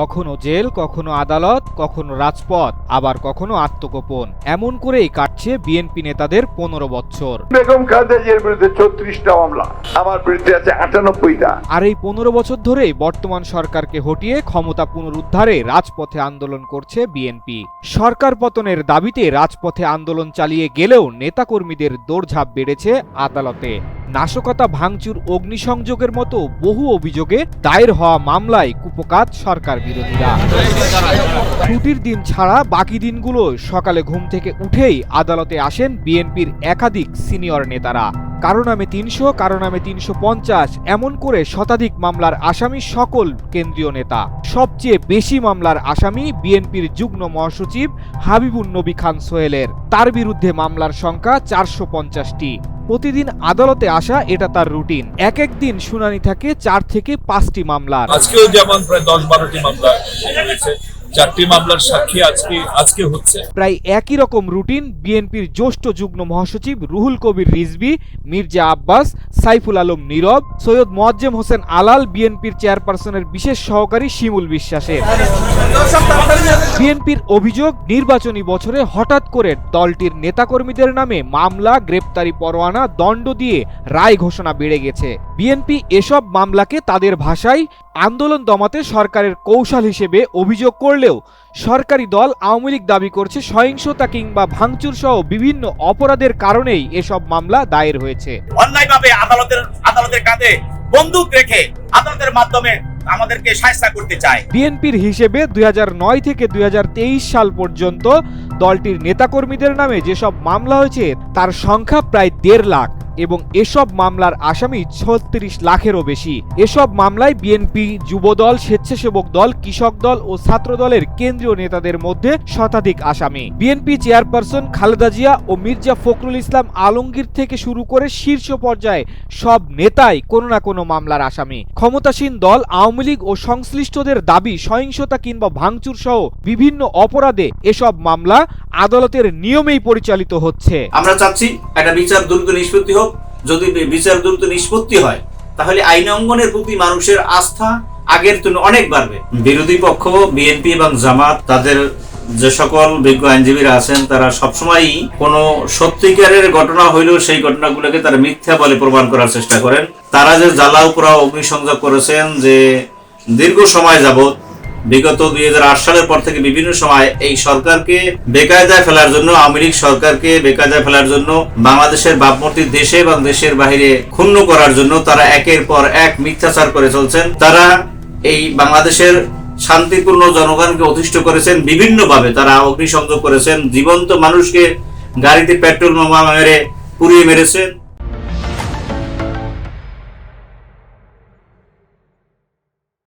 কখনো জেল কখনো আদালত কখনো রাজপথ আবার কখনো আত্মগোপন। এমন করেই কাটছে বিএনপি নেতাদের পনেরো বছর। বেগম বিরুদ্ধে মামলা। আমার বিরুদ্ধে আছে আটানব্বইটা। আর এই পনেরো বছর ধরেই বর্তমান সরকারকে হটিয়ে ক্ষমতা পুনরুদ্ধারে রাজপথে আন্দোলন করছে বিএনপি। সরকার পতনের দাবিতে রাজপথে আন্দোলন চালিয়ে গেলেও নেতাকর্মীদের দৌড়ঝাঁপ বেড়েছে আদালতে। নাশকতা, ভাঙচুর, অগ্নিসংযোগের মতো বহু অভিযোগে দায়ের হওয়া মামলায় কুপকাত সরকার বিরোধীরা। ছুটির দিন ছাড়া বাকি দিনগুলো সকালে ঘুম থেকে উঠেই আদালতে আসেন বিএনপির একাধিক সিনিয়র নেতারা। কারও নামে তিনশো, কারও নামে তিনশো পঞ্চাশ, এমন করে শতাধিক মামলার আসামি সকল কেন্দ্রীয় নেতা। সবচেয়ে বেশি মামলার আসামি বিএনপির যুগ্ম মহাসচিব হাবিবুন নবী খান সোহেলের। তার বিরুদ্ধে মামলার সংখ্যা চারশো পঞ্চাশটি। প্রতিদিন আদালতে আসা এটা তার রুটিন। এক এক দিন শুনানি থাকে চার থেকে পাঁচটি মামলার। আজকেও যেমন প্রায় দশ বারোটি মামলা চারটি মামলার সাক্ষী আজকে আজকে হচ্ছে। প্রায় একই রকম রুটিন বিএনপির জ্যেষ্ঠ যুগ্ম মহাসচিব রুহুল কবির রিজবি মির্জা আব্বাস সাইফুল আলম নীরব, সৈয়দ মোয়াজ্জেম হোসেন আলাল বিএনপির চেয়ারপারসনের বিশেষ সহকারী শিমুল বিশ্বাসের। বিএনপির অভিযোগ, নির্বাচনী বছরে হঠাৎ করে দলটির নেতাকর্মীদের নামে মামলা, গ্রেপ্তারি পরোয়ানা, দণ্ড দিয়ে রায় ঘোষণা বেড়ে গেছে। বিএনপি এসব মামলাকে তাদের ভাষায় আন্দোলন দমাতে সরকারের কৌশল হিসেবে অভিযোগ করলেও সরকারি দল আওয়ামী লীগ দাবি করছে সহিংসতা কিংবা ভাঙচুর সহ বিভিন্ন অপরাধের কারণেই এসব মামলা দায়ের হয়েছে। অন্যায়ভাবে আদালতের আদালতের কাঁধে বন্দুক রেখে আদালতের মাধ্যমে আমাদেরকে সাহায্য করতে চায়। বিএনপির হিসেবে দুই হাজার নয় থেকে দুই হাজার তেইশ সাল পর্যন্ত দলটির নেতাকর্মীদের নামে যেসব মামলা হয়েছে তার সংখ্যা প্রায় দেড় লাখ। এবং এসব মামলার আসামি ছত্রিশ লাখেরও বেশি। এসব মামলায় বিএনপি, যুবদল, স্বেচ্ছাসেবক দল, কৃষক দল ও ছাত্র দলের কেন্দ্রীয় নেতাদের মধ্যে শতাধিক আসামি। বিএনপি চেয়ারপারসন খালেদা জিয়া ও মির্জা ফখরুল ইসলাম আলমগীর থেকে শুরু করে শীর্ষ পর্যায়ে সব নেতাই কোনো না কোনো মামলার আসামি। ক্ষমতাসীন দল, আওয়ামী লীগ ও সংশ্লিষ্টদের দাবি সহিংসতা কিংবা ভাঙচুর সহ বিভিন্ন অপরাধে এসব মামলা আদালতের নিয়মেই পরিচালিত হচ্ছে। আমরা চাচ্ছি একটা বিচার দ্রুত নিষ্পত্তি হোক। যদি বিচার দ্রুত নিষ্পত্তি হয়, তাহলে আইন অঙ্গনের প্রতি মানুষের আস্থা আগের তুলনায় অনেক বাড়বে। বিরোধী পক্ষ, বিএনপি এবং জামাত, তাদের যে সকল বিজ্ঞ আইনজীবীরা আছেন, তারা সবসময়ই কোনো সত্যিকারের ঘটনা হইলেও সেই ঘটনাগুলোকে তারা মিথ্যা বলে প্রমাণ করার চেষ্টা করেন। তারা যে জ্বালাও পোড়া অগ্নিসংযোগ করেছেন, যে দীর্ঘ সময় যাবত বিগত দুই হাজার আট সালের পর থেকে বিভিন্ন সময় এই সরকারকে বেকায়দায় ফেলার জন্য, আওয়ামী লীগ সরকারকে বেকায়দায় ফেলার জন্য, বাংলাদেশের ভাবমূর্তি দেশে এবং দেশের বাইরে ক্ষুণ্ণ করার জন্য তারা একের পর এক মিথ্যাচার করে চলছেন। তারা এই বাংলাদেশের শান্তিপূর্ণ জনগণকে অতিষ্ঠ করেছেন, বিভিন্নভাবে তারা অগ্নিসংযোগ করেছেন, জীবন্ত মানুষকে গাড়িতে পেট্রোল মেরে পুড়িয়ে মেরেছেন।